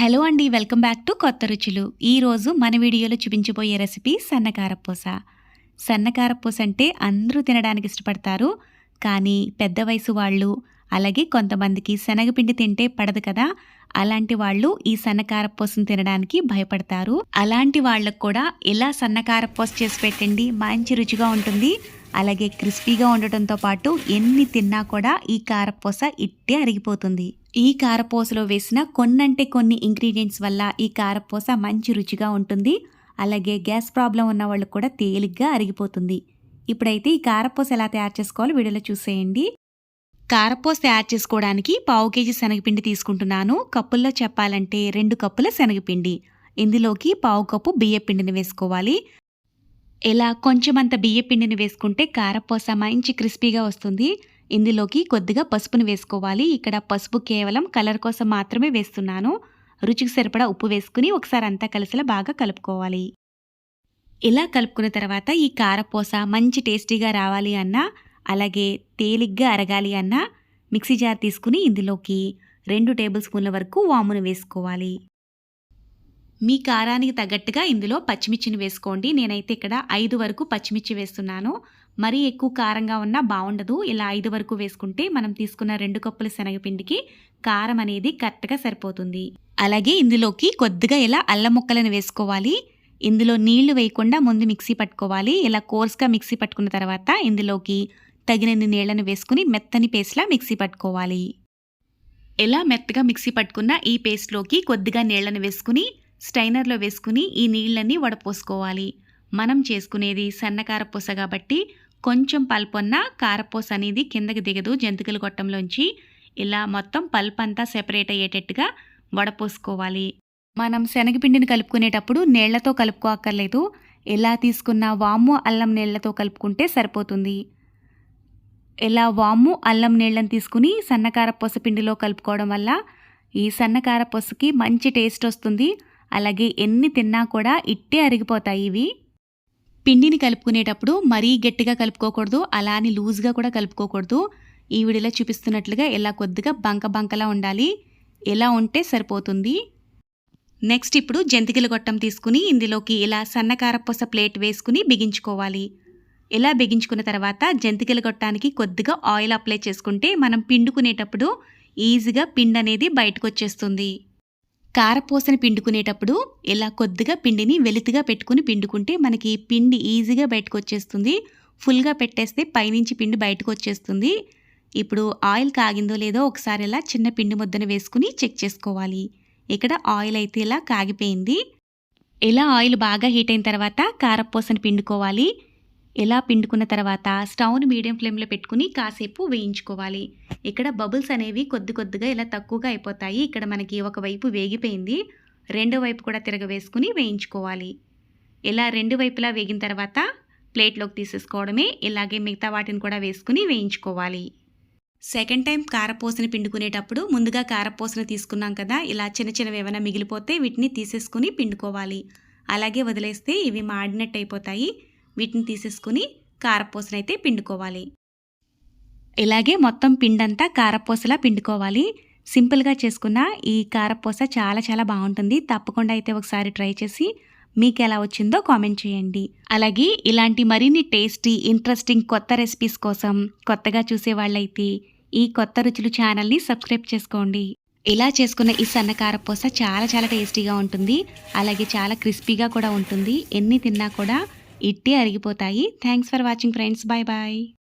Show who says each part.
Speaker 1: Hello అండి welcome back to కొత్త రుచులు. ఈరోజు మన వీడియోలో చూపించబోయే రెసిపీ సన్నకారపూస. సన్నకారపూస అంటే అందరూ తినడానికి ఇష్టపడతారు కానీ పెద్ద వయసు వాళ్ళు అలాగే కొంతమందికి శనగపిండి తింటే పడదు కదా అలాంటి వాళ్ళు ఈ సన్నకారపూసను తినడానికి భయపడతారు. అలాంటి వాళ్ళకు కూడా ఇలా సన్నకారపూస చేసి పెట్టండి మంచి రుచిగా ఉంటుంది. అలాగే క్రిస్పీగా ఉండటంతో పాటు ఎన్ని తిన్నా కూడా ఈ కారపూస ఇట్టే అరిగిపోతుంది. ఈ కారపూసలో వేసిన కొన్నంటే కొన్ని ఇంగ్రీడియంట్స్ వల్ల ఈ కారపూస మంచి రుచిగా ఉంటుంది. అలాగే గ్యాస్ ప్రాబ్లం ఉన్న వాళ్ళకు కూడా తేలిగ్గా అరిగిపోతుంది. ఇప్పుడైతే ఈ కారపూస ఎలా తయారు చేసుకోవాలో వీడియోలో చూసేయండి. కారపూస తయారు చేసుకోవడానికి పావు కేజీ శనగపిండి తీసుకుంటున్నాను. కప్పుల్లో చెప్పాలంటే రెండు కప్పుల శనగపిండి. ఇందులోకి పావు కప్పు బియ్యపిండిని వేసుకోవాలి. ఇలా కొంచెమంత బియ్యపిండిని వేసుకుంటే కారపూస మంచి క్రిస్పీగా వస్తుంది. ఇందులోకి కొద్దిగా పసుపును వేసుకోవాలి. ఇక్కడ పసుపు కేవలం కలర్ కోసం మాత్రమే వేస్తున్నాను. రుచికి సరిపడా ఉప్పు వేసుకుని ఒకసారి అంతా కలిసిలా బాగా కలుపుకోవాలి. ఇలా కలుపుకున్న తర్వాత ఈ కారపూస మంచి టేస్టీగా రావాలి అన్నా అలాగే తేలిగ్గా అరగాలి అన్నా మిక్సీ జార్ తీసుకుని ఇందులోకి రెండు టేబుల్ స్పూన్ల వరకు వామును వేసుకోవాలి. మీ కారానికి తగ్గట్టుగా ఇందులో పచ్చిమిర్చిని వేసుకోండి. నేనైతే ఇక్కడ ఐదు వరకు పచ్చిమిర్చి వేస్తున్నాను. మరీ ఎక్కువ కారంగా ఉన్నా బాగుండదు ఇలా ఐదు వరకు వేసుకుంటే మనం తీసుకున్న రెండు కప్పుల శనగపిండికి కారం అనేది కరెక్ట్గా సరిపోతుంది. అలాగే ఇందులోకి కొద్దిగా ఇలా అల్లం ముక్కలను వేసుకోవాలి. ఇందులో నీళ్ళు వేయకుండా ముందు మిక్సీ పట్టుకోవాలి. ఇలా కోర్స్గా మిక్సీ పట్టుకున్న తర్వాత ఇందులోకి తగినన్ని నీళ్ళను వేసుకుని మెత్తని పేస్ట్లా మిక్సీ పట్టుకోవాలి. ఎలా మెత్తగా మిక్సీ పట్టుకున్న ఈ పేస్ట్లోకి కొద్దిగా నీళ్ళను వేసుకుని స్టైనర్లో వేసుకుని ఈ నీళ్ళని వడపోసుకోవాలి. మనం చేసుకునేది సన్నకార పూస కాబట్టి కొంచెం పల్పున్న కారపూస అనేది కిందకి దిగదు జంతికల గొట్టంలోంచి. ఇలా మొత్తం పల్ప్ అంతా సెపరేట్ అయ్యేటట్టుగా వడపోసుకోవాలి. మనం శనగపిండిని కలుపుకునేటప్పుడు నీళ్ళతో కలుపుకోక్కర్లేదు. ఎలా తీసుకున్న వాము అల్లం నీళ్ళతో కలుపుకుంటే సరిపోతుంది. ఇలా వాము అల్లం నీళ్ళని తీసుకుని సన్నకార పిండిలో కలుపుకోవడం వల్ల ఈ సన్నకారపూసకి మంచి టేస్ట్ వస్తుంది. అలాగే ఎన్ని తిన్నా కూడా ఇట్టే అరిగిపోతాయి ఇవి. పిండిని కలుపుకునేటప్పుడు మరీ గట్టిగా కలుపుకోకూడదు అలా అని లూజ్గా కూడా కలుపుకోకూడదు. ఈ వీడియోలో చూపిస్తున్నట్లుగా ఇలా కొద్దిగా బంక బంకలా ఉండాలి ఎలా ఉంటే సరిపోతుంది. నెక్స్ట్ ఇప్పుడు జంతికల గొట్టం తీసుకుని ఇందులోకి ఇలా సన్నకారపూస ప్లేట్ వేసుకుని బిగించుకోవాలి. ఇలా బిగించుకున్న తర్వాత జంతికల గొట్టానికి కొద్దిగా ఆయిల్ అప్లై చేసుకుంటే మనం పిండుకునేటప్పుడు ఈజీగా పిండి అనేది బయటకు వచ్చేస్తుంది కారపూసని పిండుకునేటప్పుడు ఇలా కొద్దిగా పిండిని వెలుతుగా పెట్టుకుని పిండుకుంటే మనకి పిండి ఈజీగా బయటకు వచ్చేస్తుంది ఫుల్గా పెట్టేస్తే పైనుంచి పిండి బయటకు వచ్చేస్తుంది ఇప్పుడు ఆయిల్ కాగిందో లేదో ఒకసారి ఇలా చిన్న పిండి ముద్దను వేసుకుని చెక్ చేసుకోవాలి. ఇక్కడ ఆయిల్ అయితే ఇలా కాగిపోయింది. ఇలా ఆయిల్ బాగా హీట్ అయిన తర్వాత కారపూసని పిండుకోవాలి. ఇలా పిండుకున్న తర్వాత స్టవ్ను మీడియం ఫ్లేమ్లో పెట్టుకుని కాసేపు వేయించుకోవాలి. ఇక్కడ బబుల్స్ అనేవి కొద్ది కొద్దిగా ఇలా తక్కువగా అయిపోతాయి. ఇక్కడ మనకి ఒకవైపు వేగిపోయింది. రెండో వైపు కూడా తిరగవేసుకుని వేయించుకోవాలి. ఇలా రెండు వైపులా వేగిన తర్వాత ప్లేట్లోకి తీసేసుకోవడమే. ఇలాగే మిగతా వాటిని కూడా వేసుకుని వేయించుకోవాలి. సెకండ్ టైం కారపూసని పిండుకునేటప్పుడు ముందుగా కారపూసని తీసుకున్నాం కదా ఇలా చిన్న చిన్నవి ఏమైనా మిగిలిపోతే వీటిని తీసేసుకుని పిండుకోవాలి. అలాగే వదిలేస్తే ఇవి మాడినట్టు అయిపోతాయి వీటిని తీసేసుకుని కారపూసనైతే పిండుకోవాలి. ఇలాగే మొత్తం పిండంతా కారపూసలా పిండుకోవాలి. సింపుల్గా చేసుకున్న ఈ కారపూస చాలా చాలా బాగుంటుంది. తప్పకుండా అయితే ఒకసారి ట్రై చేసి మీకు ఎలా వచ్చిందో కామెంట్ చేయండి. అలాగే ఇలాంటి మరిన్ని టేస్టీ ఇంట్రెస్టింగ్ కొత్త రెసిపీస్ కోసం కొత్తగా చూసే వాళ్ళైతే ఈ కొత్త రుచులు ఛానల్ని సబ్స్క్రైబ్ చేసుకోండి. ఇలా చేసుకున్న ఈ సన్న కారపూస చాలా చాలా టేస్టీగా ఉంటుంది. అలాగే చాలా క్రిస్పీగా కూడా ఉంటుంది. ఎన్ని తిన్నా కూడా ఇట్టి అరిగిపోతాయి. Thanks for watching friends bye bye